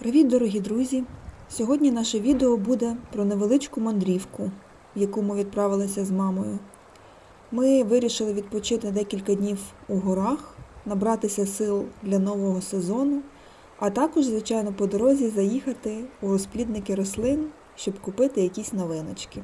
Привіт, дорогі друзі! Сьогодні наше відео буде про невеличку мандрівку, в яку ми відправилися з мамою. Ми вирішили відпочити декілька днів у горах, набратися сил для нового сезону, а також, звичайно, по дорозі заїхати у розплідники рослин, щоб купити якісь новиночки.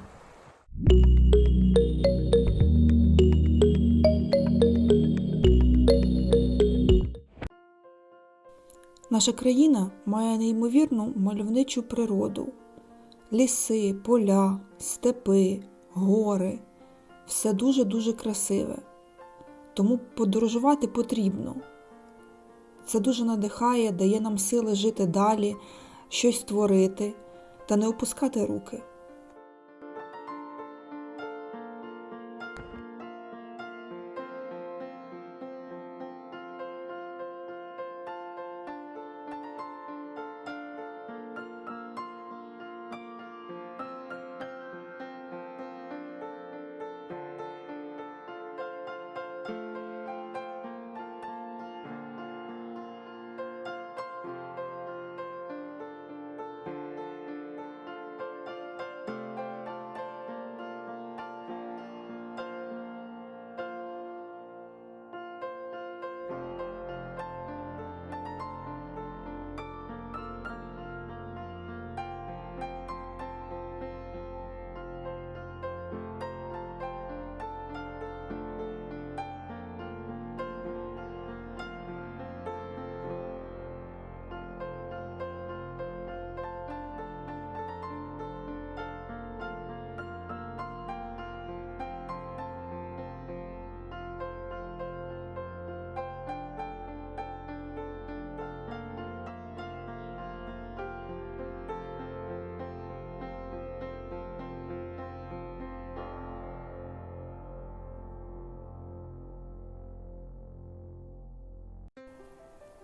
Наша країна має неймовірну мальовничу природу. Ліси, поля, степи, гори все дуже-дуже красиве. Тому подорожувати потрібно. Це дуже надихає, дає нам сили жити далі, щось творити та не опускати руки.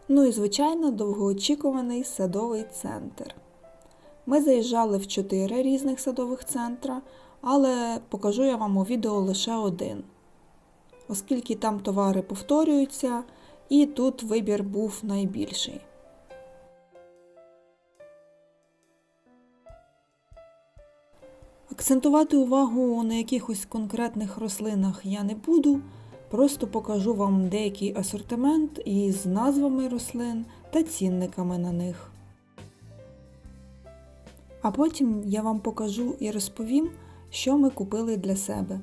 Ну і, звичайно, довгоочікуваний садовий центр. Ми заїжджали в чотири різних садових центра, але покажу я вам у відео лише один, оскільки там товари повторюються, і тут вибір був найбільший. Акцентувати увагу на якихось конкретних рослинах я не буду, просто покажу вам деякий асортимент із назвами рослин та цінниками на них. А потім я вам покажу і розповім, що ми купили для себе.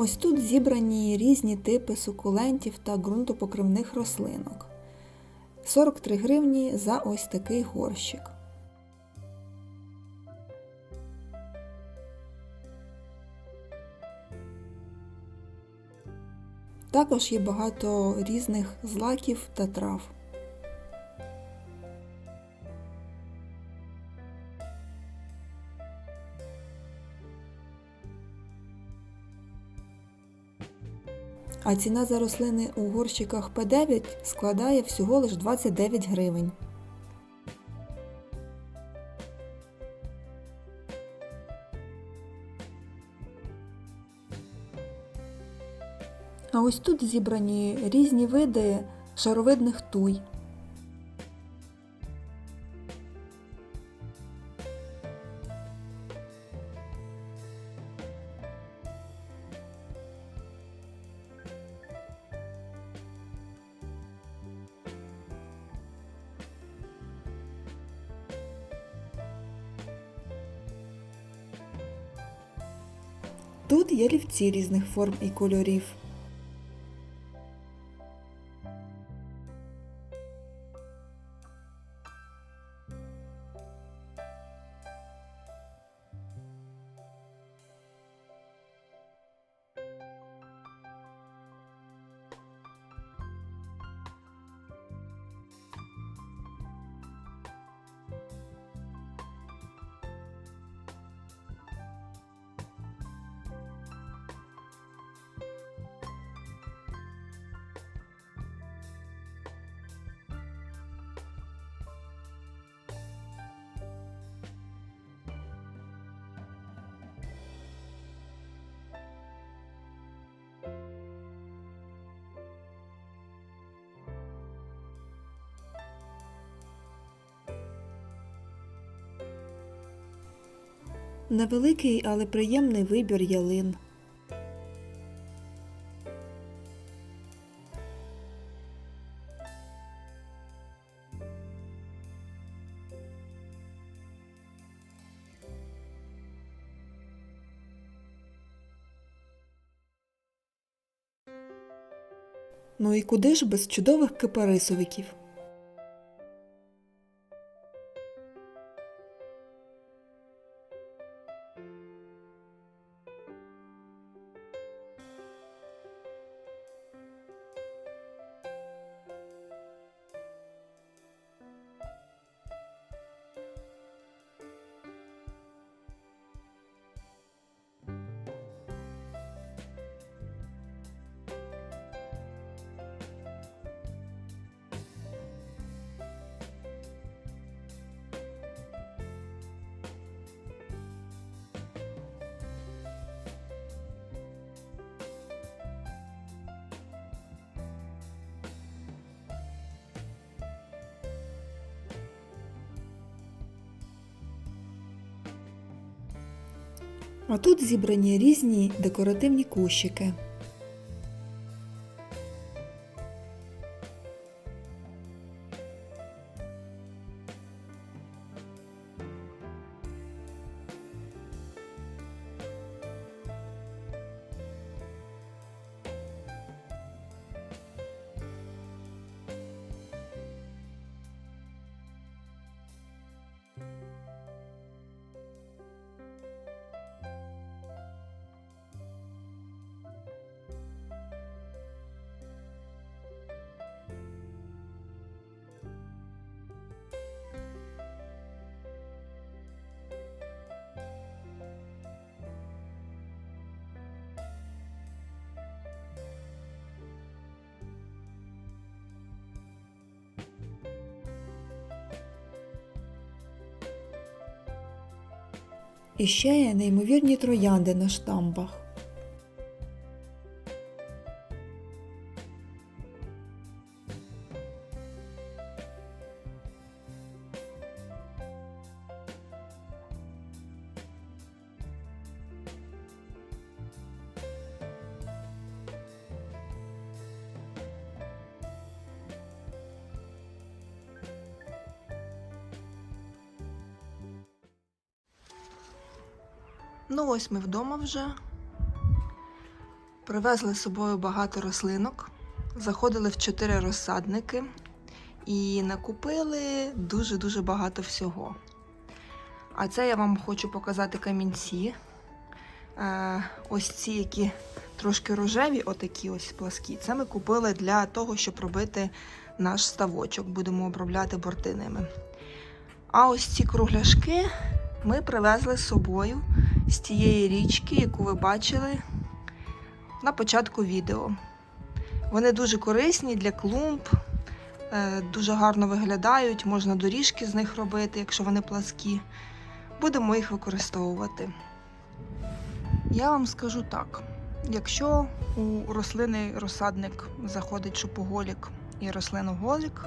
Ось тут зібрані різні типи сукулентів та ґрунтопокривних рослинок. 43 гривні за ось такий горщик. Також є багато різних злаків та трав. А ціна за рослини у горщиках П9 складає всього лиш 29 гривень. А ось тут зібрані різні види шаровидних туй. Тут є лівці різних форм і кольорів. Невеликий, але приємний вибір ялин. Ну і куди ж без чудових кипарисовиків? А тут зібрані різні декоративні кущики. І ще є неймовірні троянди на штамбах. Ну ось ми вдома вже. Привезли з собою багато рослинок, заходили в чотири розсадники і накупили дуже-дуже багато всього. А це я вам хочу показати камінці. Е, ось ці, які трошки рожеві, отакі ось пласкі. Це ми купили для того, щоб робити наш ставочок. Будемо обробляти борти ними. А ось ці кругляшки ми привезли з собою з тієї річки, яку ви бачили на початку відео. Вони дуже корисні для клумб, е, дуже гарно виглядають, можна доріжки з них робити, якщо вони пласкі. Будемо їх використовувати. Я вам скажу так: якщо у рослини розсадник заходить шопоголік і рослиноголік,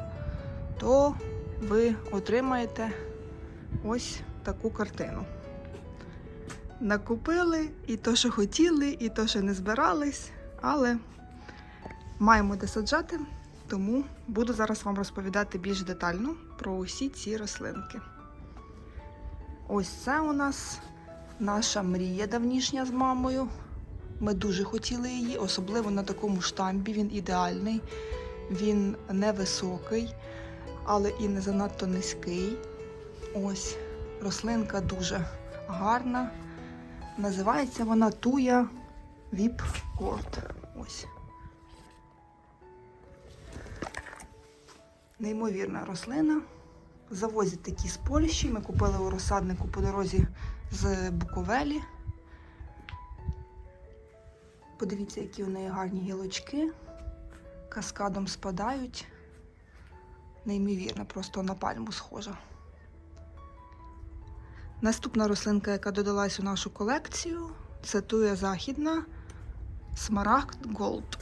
то ви отримаєте ось таку картину. Накупили і то, що хотіли, і то, що не збирались, але маємо де саджати, тому буду зараз вам розповідати більш детально про усі ці рослинки. Ось це у нас наша мрія давнішня з мамою. Ми дуже хотіли її, особливо на такому штамбі. Він ідеальний, він невисокий, але і не занадто низький. Ось рослинка дуже гарна. Називається вона Туя Віп Корт. Ось. Неймовірна рослина. Завозять такі з Польщі. Ми купили у розсаднику по дорозі з Буковелі. Подивіться, які у неї гарні гілочки. Каскадом спадають. Неймовірна, просто на пальму схожа. Наступна рослинка, яка додалась у нашу колекцію, це туя західна Смарагд Gold.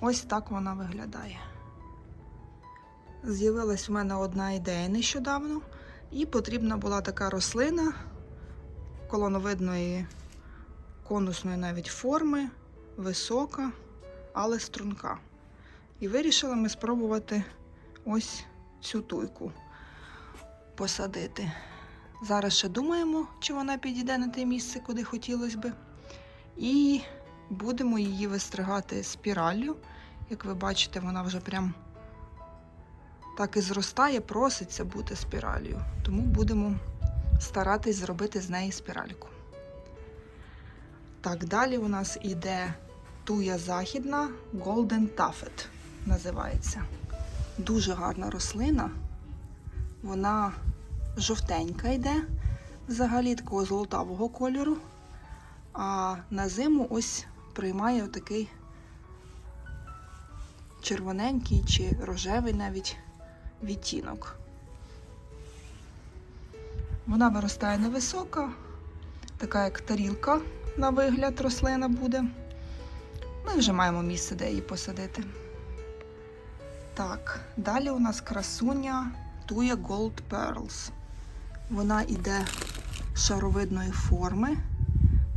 Ось так вона виглядає. З'явилась в мене одна ідея нещодавно, і потрібна була така рослина колоновидної конусної навіть форми, висока, але струнка. І вирішили ми спробувати ось цю туйку посадити. Зараз ще думаємо, чи вона підійде на те місце, куди хотілося би. І будемо її вистригати спіраллю. Як ви бачите, вона вже прям так і зростає, проситься бути спіраллю. Тому будемо старатись зробити з неї спіральку. Так, далі у нас іде туя західна Golden Tuffet називається. Дуже гарна рослина. Вона жовтенька йде, взагалі такого золотавого кольору. А на зиму ось приймає отакий червоненький чи рожевий навіть відтінок. Вона виростає невисока, така як тарілка на вигляд рослина буде. Ми вже маємо місце, де її посадити. Так, далі у нас красуня Tuya Gold Pearls. Вона йде шаровидної форми,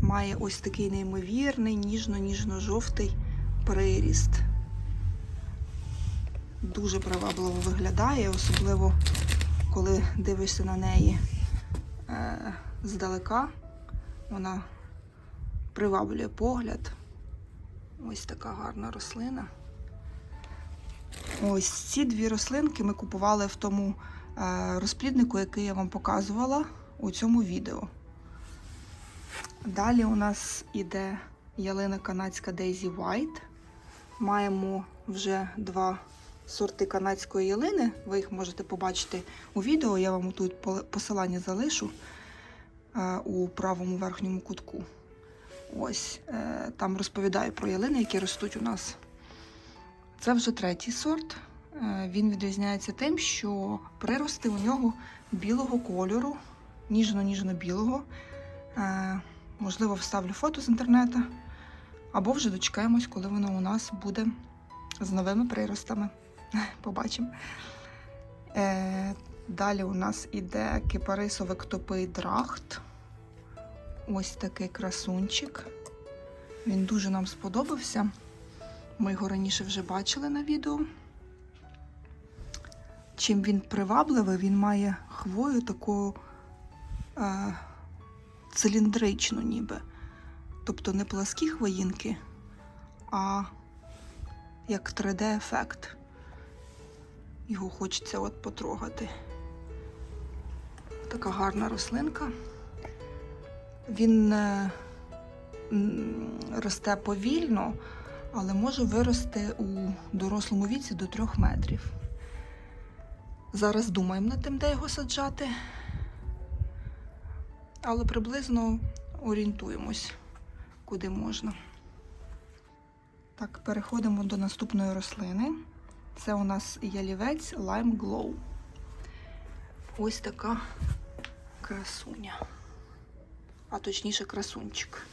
має ось такий неймовірний, ніжно-ніжно-жовтий приріст. Дуже привабливо виглядає, особливо коли дивишся на неї е, здалека. Вона приваблює погляд. Ось така гарна рослина. Ось ці дві рослинки ми купували в тому розпліднику, який я вам показувала у цьому відео. Далі у нас іде ялина канадська Daisy White. Маємо вже два сорти канадської ялини. Ви їх можете побачити у відео. Я вам тут посилання залишу е, у правому верхньому кутку. Ось е, там розповідаю про ялини, які ростуть у нас. Це вже третій сорт. Е, Він відрізняється тим, що прирости у нього білого кольору, ніжно-ніжно-білого. Е, Можливо, вставлю фото з інтернету, або вже дочекаємось, коли воно у нас буде з новими приростами. Побачимо. Е, Далі у нас іде кипарисовик топий драхт. Ось такий красунчик. Він дуже нам сподобався. Ми його раніше вже бачили на відео. Чим він привабливий, він має хвою таку е, циліндричну, ніби. Тобто не пласкі хвоїнки, а як 3D-ефект. Його хочеться от потрогати. Така гарна рослинка. Він е, росте повільно, але може вирости у дорослому віці до 3 метрів. Зараз думаємо над тим, де його саджати, але приблизно орієнтуємось, куди можна. Так, переходимо до наступної рослини. Це у нас ялівець Lime Glow. Ось така красуня. А точніше красунчик.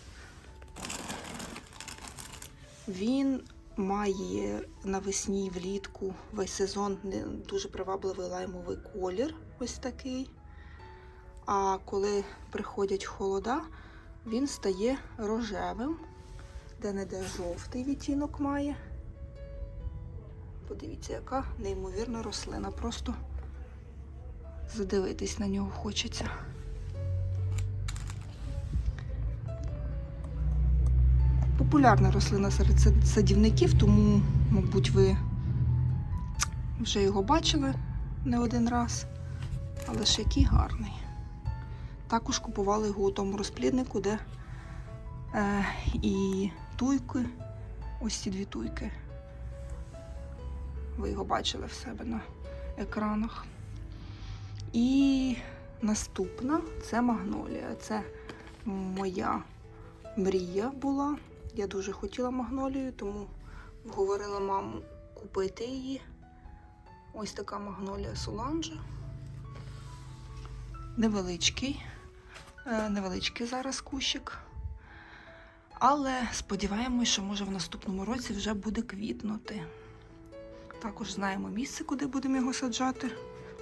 Він має навесні і влітку весь сезон дуже привабливий лаймовий колір, ось такий. А коли приходять холода, він стає рожевим, де-не-де жовтий відтінок має. Подивіться, яка неймовірна рослина. Просто задивитись на нього хочеться. Популярна рослина серед садівників, тому, мабуть, ви вже його бачили не один раз. Але ж який гарний. Також купували його у тому розпліднику, де е, і туйки, ось ці дві туйки. Ви його бачили в себе на екранах. І наступна це магнолія. Це моя мрія була. Я дуже хотіла магнолію, тому вговорила маму купити її. Ось така магнолія Соланжа. Невеличкий, е, невеличкий зараз кущик. Але сподіваємось, що може в наступному році вже буде квітнути. Також знаємо місце, куди будемо його саджати.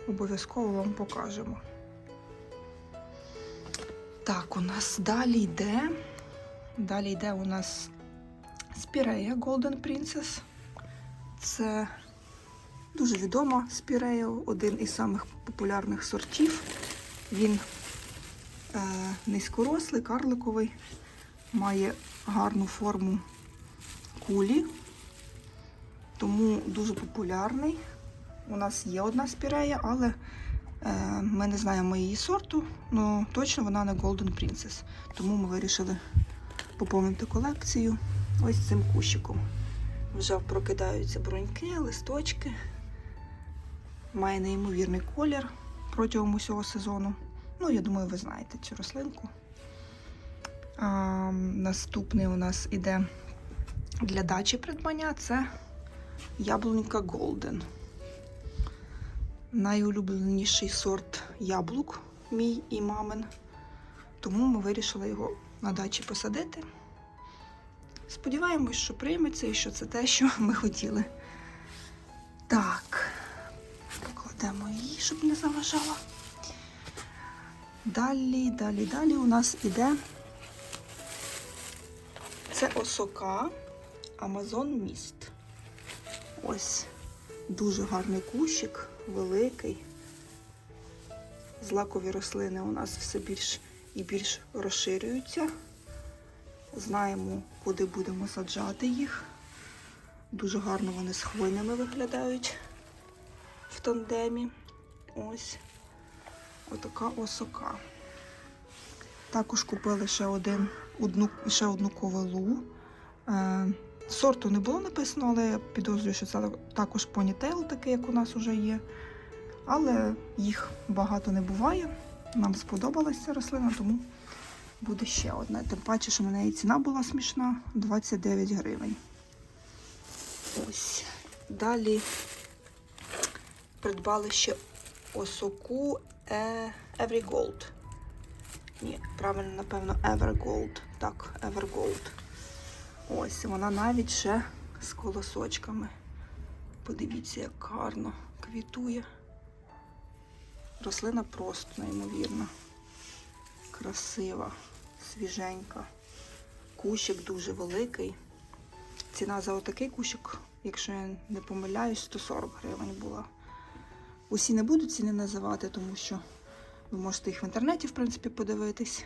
Обов'язково вам покажемо. Так, у нас далі йде. Далі йде у нас спірея Golden Princess. Це дуже відома спірея, один із самих популярних сортів. Він е, низькорослий, карликовий, має гарну форму кулі, тому дуже популярний. У нас є одна спірея, але е, ми не знаємо її сорту, але точно вона не Golden Princess. Тому ми вирішили поповнити колекцію ось цим кущиком. Вже прокидаються бруньки, листочки. Має неймовірний колір протягом усього сезону. Ну, я думаю, ви знаєте цю рослинку. А, наступний у нас іде для дачі придбання це яблунька Golden. Найулюбленіший сорт яблук, мій і мамин. Тому ми вирішили його на дачі посадити. Сподіваємось, що прийметься і що це те, що ми хотіли. Так, покладемо її, щоб не заважала. Далі, далі, далі у нас іде це осока Амазон Міст. Ось дуже гарний кущик, великий. Злакові рослини у нас все більш і більш розширюються. Знаємо, куди будемо саджати їх. Дуже гарно вони з хвойними виглядають в тандемі. Ось отака осока. Також купили ще один, одну, ще одну ковилу. Е, сорту не було написано, але я підозрюю, що це також понітейл, такий, як у нас вже є. Але їх багато не буває. Нам сподобалася ця рослина, тому буде ще одна. Тим паче, що на неї ціна була смішна 29 гривень. Ось. Далі придбали ще осоку е, Evergold. Ні, правильно, напевно, Evergold. Так, Evergold. Ось, вона навіть ще з колосочками. Подивіться, як гарно квітує. Рослина просто неймовірна. Красива, свіженька. Кущик дуже великий. Ціна за отакий кущик, якщо я не помиляюсь, 140 гривень була. Усі не буду ціни називати, тому що ви можете їх в інтернеті, в принципі, подивитись.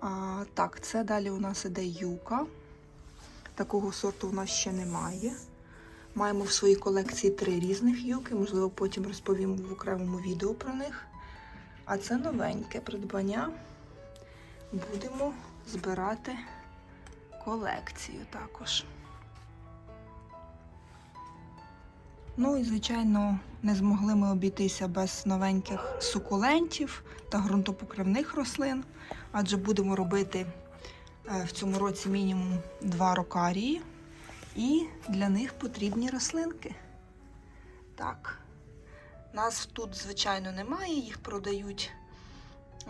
А, так, це далі у нас іде юка. Такого сорту у нас ще немає. Маємо в своїй колекції три різних юки, можливо, потім розповім в окремому відео про них. А це новеньке придбання. Будемо збирати колекцію також. Ну і, звичайно, не змогли ми обійтися без новеньких сукулентів та ґрунтопокривних рослин, адже будемо робити е, в цьому році мінімум два рокарії, і для них потрібні рослинки. Так, нас тут, звичайно, немає, їх продають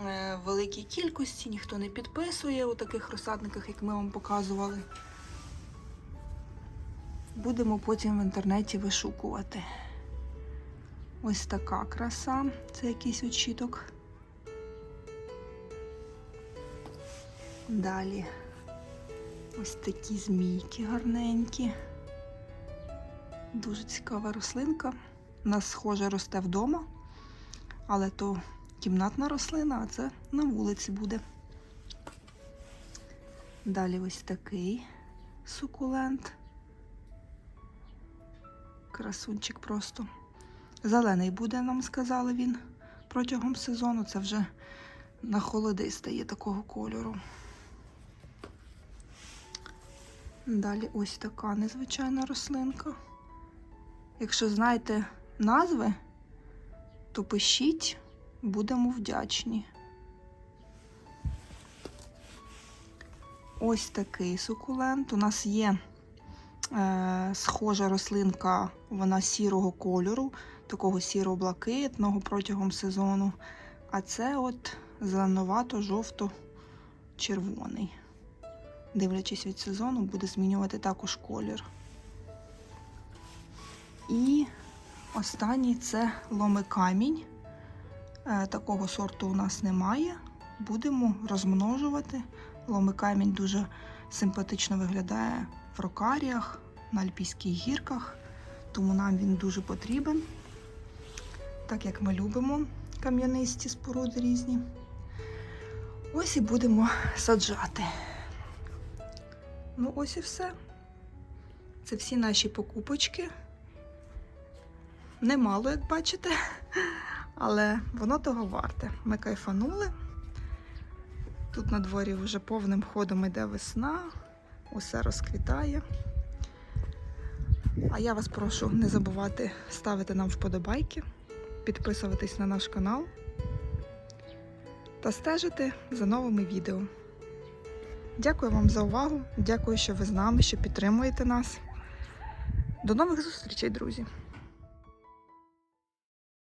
е, в великій кількості, ніхто не підписує у таких розсадниках, як ми вам показували. Будемо потім в інтернеті вишукувати. Ось така краса. Це якийсь очіток. Далі ось такі змійки гарненькі. Дуже цікава рослинка. У нас схоже росте вдома, але то кімнатна рослина, а це на вулиці буде. Далі ось такий сукулент. Красунчик просто. Зелений буде, нам сказали він протягом сезону. Це вже на холоди стає такого кольору. Далі ось така незвичайна рослинка. Якщо знаєте назви, то пишіть, будемо вдячні. Ось такий сукулент. У нас є е, схожа рослинка, вона сірого кольору, такого сіро-блакитного протягом сезону. А це от зеленувато-жовто-червоний. Дивлячись від сезону, буде змінювати також колір. І останній це ломикамінь. Е, Такого сорту у нас немає. Будемо розмножувати. Ломий камінь дуже симпатично виглядає в рокаріях, на альпійських гірках, тому нам він дуже потрібен, так як ми любимо кам'янисті споруди різні. Ось і будемо саджати. Ну, ось і все. Це всі наші покупочки. Немало, як бачите, але воно того варте. Ми кайфанули. Тут на дворі вже повним ходом йде весна, усе розквітає. А я вас прошу не забувати ставити нам вподобайки, підписуватись на наш канал та стежити за новими відео. Дякую вам за увагу. Дякую, що ви з нами, що підтримуєте нас. До нових зустрічей, друзі!